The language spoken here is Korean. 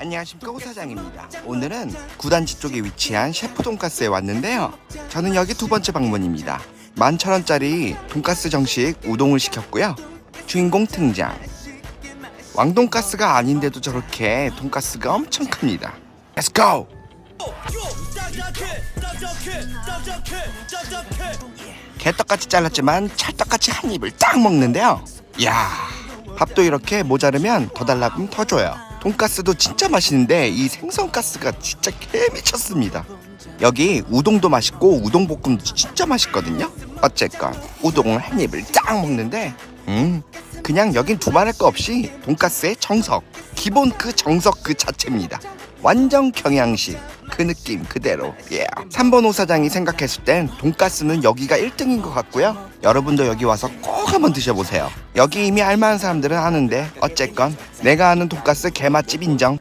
안녕하십니까 오사장입니다. 오늘은 구단지 쪽에 위치한 셰프 돈가스에 왔는데요. 저는 여기 두 번째 방문입니다. 만천 원짜리 돈가스 정식 우동을 시켰고요. 주인공 등장. 왕돈가스가 아닌데도 저렇게 돈가스가 엄청 큽니다. Let's go! 개떡같이 잘랐지만 찰떡같이 한 입을 딱 먹는데요. 야 밥도 이렇게 모자르면 더 달라고 더 줘요. 돈가스도 진짜 맛있는데 이 생선가스가 진짜 개 미쳤습니다. 여기 우동도 맛있고 우동볶음도 진짜 맛있거든요. 어쨌건 우동을 한 입을 딱 먹는데 음 그냥 여긴 두말할 거 없이 돈가스의 정석 기본 그 정석 그 자체입니다. 완전 경양식 그 느낌 그대로 예. 3번 오사장이 생각했을 땐 돈가스는 여기가 1등인 것 같고요 여러분도 여기 와서 꼭 한번 드셔보세요. 여기 이미 알만한 사람들은 아는데 어쨌건 내가 아는 돈가스 개맛집 인정